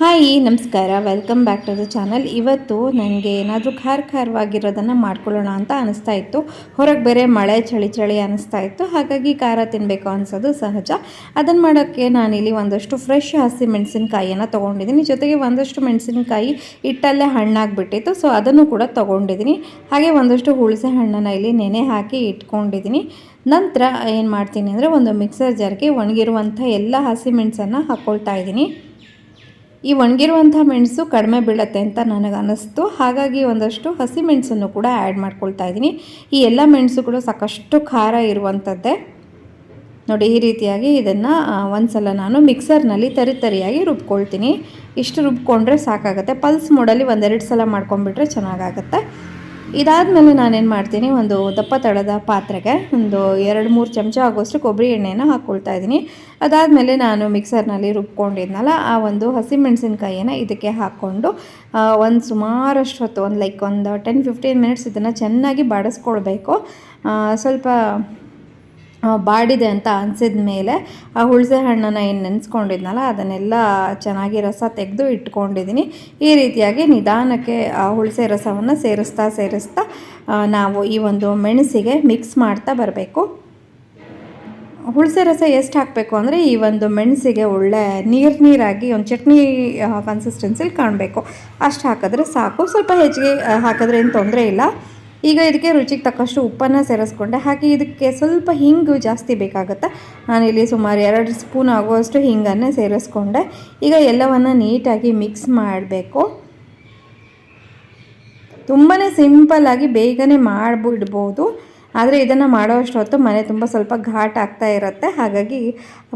Hi, ನಮಸ್ಕಾರ. Welcome back to the channel ಇವತ್ತು ನನಗೆ ಏನಾದರೂ ಖಾರ ಖಾರವಾಗಿರೋದನ್ನು ಮಾಡ್ಕೊಳ್ಳೋಣ ಅಂತ ಅನಿಸ್ತಾ ಇತ್ತು. ಹೊರಗೆ ಬೇರೆ ಮಳೆ ಚಳಿ ಚಳಿ ಅನಿಸ್ತಾ ಇತ್ತು. ಹಾಗಾಗಿ ಖಾರ ತಿನ್ನಬೇಕು ಅನಿಸೋದು ಸಹಜ. ಅದನ್ನು ಮಾಡೋಕ್ಕೆ ನಾನಿಲ್ಲಿ ಒಂದಷ್ಟು ಫ್ರೆಶ್ ಹಸಿ ಮೆಣಸಿನ್ಕಾಯಿಯನ್ನು ತೊಗೊಂಡಿದ್ದೀನಿ. ಜೊತೆಗೆ ಒಂದಷ್ಟು ಮೆಣಸಿನ್ಕಾಯಿ ಹಿಟ್ಟಲ್ಲೇ ಹಣ್ಣಾಗಿಬಿಟ್ಟಿತ್ತು. ಸೊ ಅದನ್ನು ಕೂಡ ತೊಗೊಂಡಿದ್ದೀನಿ. ಹಾಗೆ ಒಂದಷ್ಟು ಹುಣಸೆ ಹಣ್ಣನ್ನು ಇಲ್ಲಿ ನೆನೆ ಹಾಕಿ ಇಟ್ಕೊಂಡಿದ್ದೀನಿ. ನಂತರ ಏನು ಮಾಡ್ತೀನಿ ಅಂದರೆ ಒಂದು ಮಿಕ್ಸರ್ ಜಾರ್ಗೆ ಒಣಗಿರುವಂಥ ಎಲ್ಲ ಹಸಿ ಮೆಣಸನ್ನು ಹಾಕ್ಕೊಳ್ತಾ ಇದ್ದೀನಿ. ಈ ಒಣಗಿರುವಂಥ ಮೆಣಸು ಕಡಿಮೆ ಬೀಳತ್ತೆ ಅಂತ ನನಗೆ ಅನ್ನಿಸ್ತು ಹಾಗಾಗಿ ಒಂದಷ್ಟು ಹಸಿ ಮೆಣಸನ್ನು ಕೂಡ ಆ್ಯಡ್ ಮಾಡ್ಕೊಳ್ತಾ ಇದ್ದೀನಿ. ಈ ಎಲ್ಲ ಮೆಣಸುಗಳು ಸಾಕಷ್ಟು ಖಾರ ಇರುವಂಥದ್ದೇ. ನೋಡಿ, ಈ ರೀತಿಯಾಗಿ ಇದನ್ನು ಒಂದು ಸಲ ನಾನು ಮಿಕ್ಸರ್ನಲ್ಲಿ ತರಿ ತರಿಯಾಗಿ ರುಬ್ಕೊಳ್ತೀನಿ. ಇಷ್ಟು ರುಬ್ಕೊಂಡ್ರೆ ಸಾಕಾಗುತ್ತೆ. ಪಲ್ಸ್ ಮೋಡಲ್ಲಿ ಒಂದೆರಡು ಸಲ ಮಾಡ್ಕೊಂಡ್ಬಿಟ್ರೆ ಚೆನ್ನಾಗಾಗತ್ತೆ. ಇದಾದಮೇಲೆ ನಾನೇನು ಮಾಡ್ತೀನಿ, ಒಂದು ದಪ್ಪ ತಳದ ಪಾತ್ರೆಗೆ ಒಂದು ಎರಡು ಮೂರು ಚಮಚ ಆಗೋಷ್ಟು ಕೊಬ್ಬರಿ ಎಣ್ಣೆಯನ್ನು ಹಾಕ್ಕೊಳ್ತಾ ಇದ್ದೀನಿ. ಅದಾದಮೇಲೆ ನಾನು ಮಿಕ್ಸರ್ನಲ್ಲಿ ರುಬ್ಕೊಂಡಿದ್ನಲ್ಲ, ಆ ಒಂದು ಹಸಿಮೆಣಸಿನ್ಕಾಯಿಯನ್ನು ಇದಕ್ಕೆ ಹಾಕ್ಕೊಂಡು ಒಂದು ಸುಮಾರಷ್ಟು ಹೊತ್ತು, ಒಂದು ಲೈಕ್ ಒಂದು ಟೆನ್ ಫಿಫ್ಟೀನ್ ಮಿನಿಟ್ಸ್ ಇದನ್ನು ಚೆನ್ನಾಗಿ ಬಾಡಿಸ್ಕೊಳ್ಬೇಕು. ಸ್ವಲ್ಪ ಬಾಡಿದೆ ಅಂತ ಅನಿಸಿದ ಮೇಲೆ ಆ ಹುಳಸೆ ಹಣ್ಣನ್ನು ಏನು ನೆನೆಸ್ಕೊಂಡಿದ್ನಲ್ಲ, ಅದನ್ನೆಲ್ಲ ಚೆನ್ನಾಗಿ ರಸ ತೆಗೆದು ಇಟ್ಕೊಂಡಿದ್ದೀನಿ ಈ ರೀತಿಯಾಗಿ ನಿಧಾನಕ್ಕೆ ಆ ಹುಳಸೆ ರಸವನ್ನು ಸೇರಿಸ್ತಾ ಸೇರಿಸ್ತಾ ನಾವು ಈ ಒಂದು ಮೆಣಸಿಗೆ ಮಿಕ್ಸ್ ಮಾಡ್ತಾ ಬರಬೇಕು. ಹುಳಸೆ ರಸ ಎಷ್ಟು ಹಾಕಬೇಕು ಅಂದರೆ, ಈ ಒಂದು ಮೆಣಸಿಗೆ ಒಳ್ಳೆ ನೀರು ನೀರಾಗಿ, ಒಂದು ಚಟ್ನಿ ಕನ್ಸಿಸ್ಟೆನ್ಸಿಲಿ ಕಾಣಬೇಕು. ಅಷ್ಟು ಹಾಕಿದ್ರೆ ಸಾಕು. ಸ್ವಲ್ಪ ಹೆಚ್ಚಿಗೆ ಹಾಕಿದ್ರೆ ಏನು ತೊಂದರೆ ಇಲ್ಲ. ಈಗ ಇದಕ್ಕೆ ರುಚಿಗೆ ತಕ್ಕಷ್ಟು ಉಪ್ಪನ್ನು ಸೇರಿಸ್ಕೊಂಡೆ. ಹಾಗೆ ಇದಕ್ಕೆ ಸ್ವಲ್ಪ ಹಿಂಗು ಜಾಸ್ತಿ ಬೇಕಾಗುತ್ತೆ. ನಾನಿಲ್ಲಿ ಸುಮಾರು ಎರಡು ಸ್ಪೂನ್ ಆಗುವಷ್ಟು ಹಿಂಗನ್ನು ಸೇರಿಸ್ಕೊಂಡೆ. ಈಗ ಎಲ್ಲವನ್ನು ನೀಟಾಗಿ ಮಿಕ್ಸ್ ಮಾಡಬೇಕು. ತುಂಬಾ ಸಿಂಪಲ್ಲಾಗಿ ಬೇಗನೆ ಮಾಡಿಬಿಡ್ಬೋದು. ಆದರೆ ಇದನ್ನು ಮಾಡೋ ಅಷ್ಟೊತ್ತು ಮನೆ ತುಂಬ ಸ್ವಲ್ಪ ಘಾಟ್ ಆಗ್ತಾ ಇರುತ್ತೆ. ಹಾಗಾಗಿ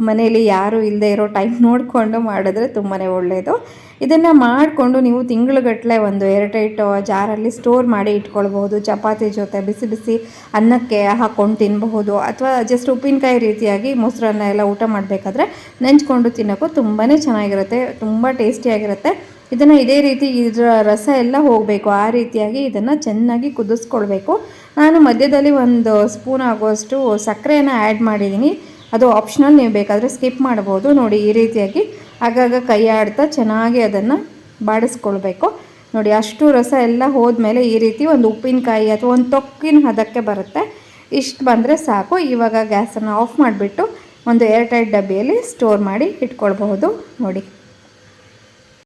ಮನೆಯಲ್ಲಿ ಯಾರೂ ಇಲ್ಲದೆ ಇರೋ ಟೈಮ್ ನೋಡಿಕೊಂಡು ಮಾಡಿದ್ರೆ ತುಂಬಾ ಒಳ್ಳೆಯದು ಇದನ್ನು ಮಾಡಿಕೊಂಡು ನೀವು ತಿಂಗಳುಗಟ್ಟಲೆ ಒಂದು ಏರ್ಟೈಟ್ ಜಾರಲ್ಲಿ ಸ್ಟೋರ್ ಮಾಡಿ ಇಟ್ಕೊಳ್ಬೋದು ಚಪಾತಿ ಜೊತೆ ಬಿಸಿ ಬಿಸಿ ಅನ್ನಕ್ಕೆ ಹಾಕ್ಕೊಂಡು ತಿನ್ನಬಹುದು ಅಥವಾ ಜಸ್ಟ್ ಉಪ್ಪಿನಕಾಯಿ ರೀತಿಯಾಗಿ ಮೊಸರನ್ನ ಎಲ್ಲ ಊಟ ಮಾಡಬೇಕಾದ್ರೆ ನೆಂಚ್ಕೊಂಡು ತಿನ್ನೋಕ್ಕೂ ತುಂಬಾ ಚೆನ್ನಾಗಿರುತ್ತೆ. ತುಂಬ ಟೇಸ್ಟಿಯಾಗಿರುತ್ತೆ ಇದನ್ನು ಇದೇ ರೀತಿ ಇದರ ರಸ ಎಲ್ಲ ಹೋಗಬೇಕು. ಆ ರೀತಿಯಾಗಿ ಇದನ್ನು ಚೆನ್ನಾಗಿ ಕುದಿಸ್ಕೊಳ್ಬೇಕು. ನಾನು ಮಧ್ಯದಲ್ಲಿ ಒಂದು ಸ್ಪೂನ್ ಆಗುವಷ್ಟು ಸಕ್ಕರೆಯನ್ನು ಆ್ಯಡ್ ಮಾಡಿದ್ದೀನಿ. ಅದು ಆಪ್ಷನಲ್ ನೀವು ಬೇಕಾದರೆ ಸ್ಕಿಪ್ ಮಾಡ್ಬೋದು. ನೋಡಿ, ಈ ರೀತಿಯಾಗಿ ಆಗಾಗ ಕೈ ಆಡ್ತಾ ಚೆನ್ನಾಗಿ ಅದನ್ನು ಬಾಡಿಸ್ಕೊಳ್ಬೇಕು. ನೋಡಿ, ಅಷ್ಟು ರಸ ಎಲ್ಲ ಹೋದ್ಮೇಲೆ ಈ ರೀತಿ ಒಂದು ಉಪ್ಪಿನಕಾಯಿ ಅಥವಾ ಒಂದು ತೊಕ್ಕಿನ ಹದಕ್ಕೆ ಬರುತ್ತೆ. ಇಷ್ಟು ಬಂದರೆ ಸಾಕು. ಇವಾಗ ಗ್ಯಾಸನ್ನು ಆಫ್ ಮಾಡಿಬಿಟ್ಟು ಒಂದು ಏರ್ಟೈಟ್ ಡಬ್ಬಿಯಲ್ಲಿ ಸ್ಟೋರ್ ಮಾಡಿ ಇಟ್ಕೊಳ್ಬಹುದು. ನೋಡಿ.